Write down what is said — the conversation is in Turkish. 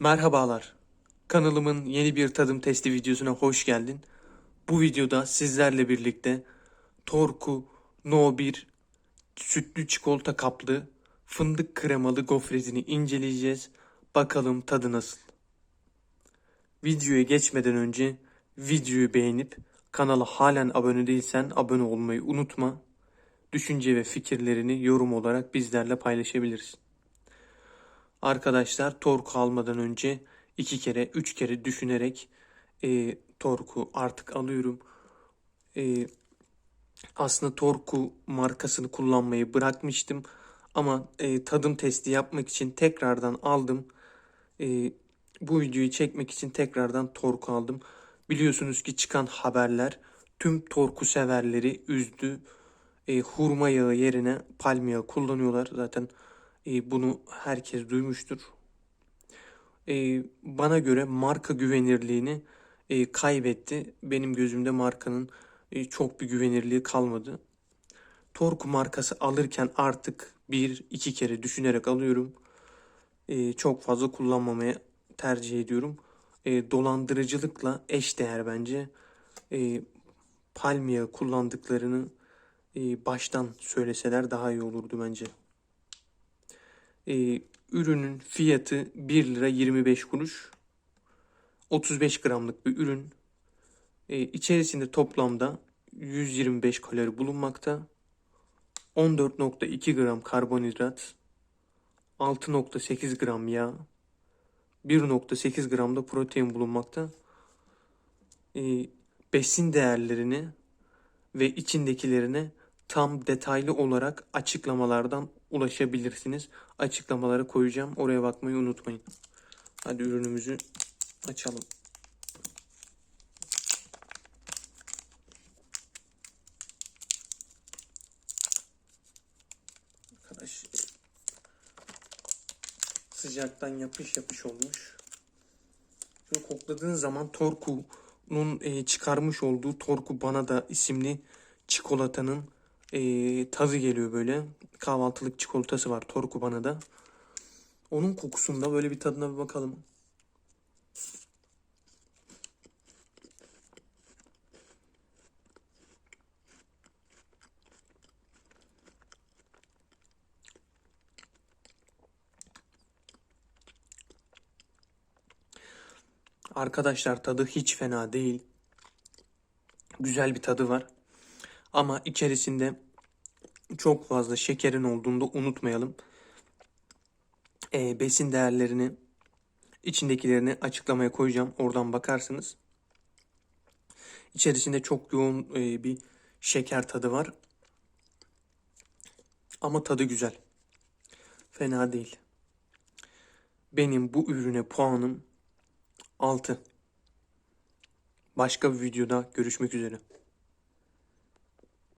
Merhabalar. Kanalımın yeni bir tadım testi videosuna hoş geldin. Bu videoda sizlerle birlikte Torku No 1 sütlü çikolata kaplı fındık kremalı gofretini inceleyeceğiz. Bakalım tadı nasıl? Videoya geçmeden önce videoyu beğenip kanala halen abone değilsen abone olmayı unutma. Düşünce ve fikirlerini yorum olarak bizlerle paylaşabilirsin. Arkadaşlar torku almadan önce iki kere, üç kere düşünerek e, torku artık alıyorum. E, aslında torku markasını kullanmayı bırakmıştım. Ama e, tadım testi yapmak için tekrardan aldım. E, bu videoyu çekmek için tekrardan torku aldım. Biliyorsunuz ki çıkan haberler tüm torku severleri üzdü. E, hurma yağı yerine palmiye kullanıyorlar. Zaten e, bunu herkes duymuştur. E, bana göre marka güvenirliğini e, kaybetti. Benim gözümde markanın e, çok bir güvenirliği kalmadı. Torku markası alırken artık bir iki kere düşünerek alıyorum. E, çok fazla kullanmamaya tercih ediyorum. E, dolandırıcılıkla eşdeğer bence. E, palmiye kullandıklarını e, baştan söyleseler daha iyi olurdu bence. E, ürünün fiyatı 1 lira 25 kuruş. 35 gramlık bir ürün. E, içerisinde toplamda 125 kalori bulunmakta. 14.2 gram karbonhidrat, 6.8 gram yağ, 1.8 gram da protein bulunmakta. E, besin değerlerini ve içindekilerine tam detaylı olarak açıklamalardan ulaşabilirsiniz. Açıklamalara koyacağım. Oraya bakmayı unutmayın. Hadi ürünümüzü açalım. Arkadaş sıcaktan yapış yapış olmuş. Şöyle kokladığın zaman Torku'nun e, çıkarmış olduğu Torku Bana da isimli çikolatanın e, tadı geliyor böyle. Kahvaltılık çikolatası var Torku Bana da. Onun kokusunda böyle bir tadına bir bakalım. Arkadaşlar tadı hiç fena değil. Güzel bir tadı var. Ama içerisinde çok fazla şekerin olduğunu da unutmayalım. Ee, besin değerlerini içindekilerini açıklamaya koyacağım. Oradan bakarsınız. İçerisinde çok yoğun e, bir şeker tadı var. Ama tadı güzel. Fena değil. Benim bu ürüne puanım 6. Başka bir videoda görüşmek üzere.